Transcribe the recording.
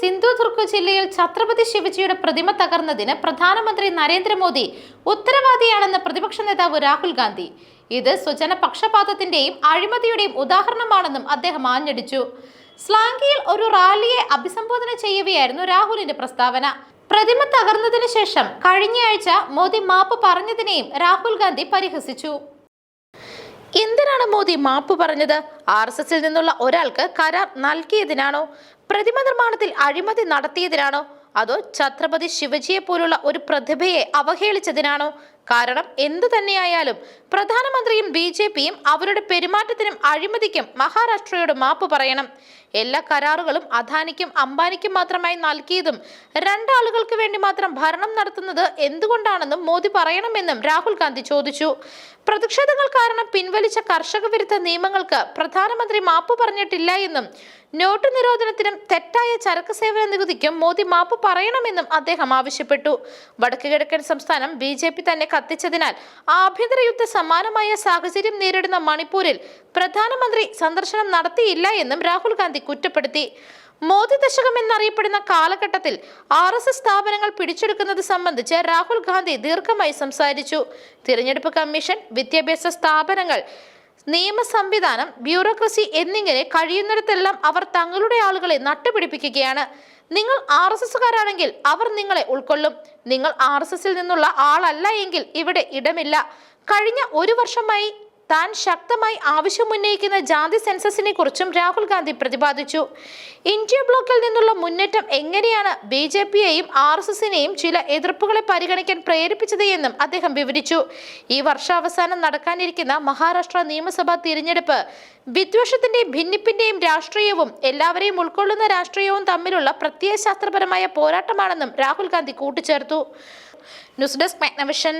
സിന്ധുദുർഗ് ജില്ലയിൽ ഛത്രപതി ശിവജിയുടെ പ്രതിമ തകർന്നതിന് പ്രധാനമന്ത്രി നരേന്ദ്രമോദി ഉത്തരവാദിയാണെന്ന് പ്രതിപക്ഷ നേതാവ് രാഹുൽ ഗാന്ധി. ഇത് സ്വജന പക്ഷപാതത്തിന്റെയും അഴിമതിയുടെയും ഉദാഹരണമാണെന്നും അദ്ദേഹം ആഞ്ഞടിച്ചു. സ്ലാങ്കിയിൽ ഒരു റാലിയെ അഭിസംബോധന ചെയ്യവെയായിരുന്നു രാഹുലിന്റെ പ്രസ്താവന. പ്രതിമ തകർന്നതിന് ശേഷം കഴിഞ്ഞയാഴ്ച മോദി മാപ്പ് പറഞ്ഞതിനെയും രാഹുൽ ഗാന്ധി പരിഹസിച്ചു. എന്തിനാണ് മോദി മാപ്പ് പറഞ്ഞത്? ആർ എസ് എസിൽ നിന്നുള്ള ഒരാൾക്ക് കരാർ നൽകിയതിനാണോ? പ്രതിമ നിർമ്മാണത്തിൽ അഴിമതി നടത്തിയതിനാണോ? അതോ ഛത്രപതി ശിവജിയെ പോലുള്ള ഒരു പ്രതിഭയെ അവഹേളിച്ചതിനാണോ? കാരണം എന്തു തന്നെയായാലും പ്രധാനമന്ത്രിയും ബി ജെ പിയും അവരുടെ പെരുമാറ്റത്തിനും അഴിമതിക്കും മഹാരാഷ്ട്രയോട് മാപ്പ് പറയണം. എല്ലാ കരാറുകളും അദാനിക്കും അംബാനിക്കും മാത്രമായി നൽകിയതും രണ്ടാളുകൾക്ക് വേണ്ടി മാത്രം ഭരണം നടത്തുന്നത് എന്തുകൊണ്ടാണെന്നും മോദി പറയണമെന്നും രാഹുൽ ഗാന്ധി ചോദിച്ചു. പ്രതിഷേധങ്ങൾ കാരണം പിൻവലിച്ച കർഷക വിരുദ്ധ നിയമങ്ങൾക്ക് പ്രധാനമന്ത്രി മാപ്പ് പറഞ്ഞിട്ടില്ല എന്നും നോട്ട് നിരോധനത്തിനും തെറ്റായ ചരക്ക് സേവന നികുതിക്കും മോദി മാപ്പ് പറയണമെന്നും അദ്ദേഹം ആവശ്യപ്പെട്ടു. വടക്കു കിഴക്കൻ സംസ്ഥാനം ബി തന്നെ കത്തിച്ചതിനാൽ ആഭ്യന്തര യുദ്ധ സമാനമായ സാഹചര്യം നേരിടുന്ന മണിപ്പൂരിൽ പ്രധാനമന്ത്രി സന്ദർശനം നടത്തിയില്ല എന്നും രാഹുൽ ഗാന്ധി കുറ്റപ്പെടുത്തി. മോദി ദശകം എന്നറിയപ്പെടുന്ന കാലഘട്ടത്തിൽ ആർ എസ് എസ് സ്ഥാപനങ്ങൾ പിടിച്ചെടുക്കുന്നത് സംബന്ധിച്ച് രാഹുൽ ഗാന്ധി ദീർഘമായി സംസാരിച്ചു. തിരഞ്ഞെടുപ്പ് കമ്മീഷൻ വിദ്യാഭ്യാസ സ്ഥാപനങ്ങൾ നിയമ സംവിധാനം ബ്യൂറോക്രസി എന്നിങ്ങനെ കഴിയുന്നിടത്തെല്ലാം അവർ തങ്ങളുടെ ആളുകളെ നട്ടുപിടിപ്പിക്കുകയാണ്. നിങ്ങൾ ആർ എസ് എസുകാരാണെങ്കിൽ അവർ നിങ്ങളെ ഉൾക്കൊള്ളും. നിങ്ങൾ ആർ എസ് എസിൽ നിന്നുള്ള ആളല്ല എങ്കിൽ ഇവിടെ ഇടമില്ല. കഴിഞ്ഞ ഒരു വർഷമായി താൻ ശക്തമായി ആവശ്യമുന്നയിക്കുന്ന ജാതി സെൻസസിനെ കുറിച്ചും രാഹുൽ ഗാന്ധി പ്രതിപാദിച്ചു. ഇന്ത്യ ബ്ലോക്കിൽ നിന്നുള്ള മുന്നേറ്റം എങ്ങനെയാണ് ബി ജെ പിയെയും ആർ എസ് എസിനെയും ചില എതിർപ്പുകളെ പരിഗണിക്കാൻ പ്രേരിപ്പിച്ചത് എന്നും അദ്ദേഹം വിവരിച്ചു. ഈ വർഷാവസാനം നടക്കാനിരിക്കുന്ന മഹാരാഷ്ട്ര നിയമസഭാ തിരഞ്ഞെടുപ്പ് വിദ്വേഷത്തിന്റെയും ഭിന്നിപ്പിന്റെയും രാഷ്ട്രീയവും എല്ലാവരെയും ഉൾക്കൊള്ളുന്ന രാഷ്ട്രീയവും തമ്മിലുള്ള പ്രത്യയശാസ്ത്രപരമായ പോരാട്ടമാണെന്നും രാഹുൽ ഗാന്ധി കൂട്ടിച്ചേർത്തു. News desk Magnavision.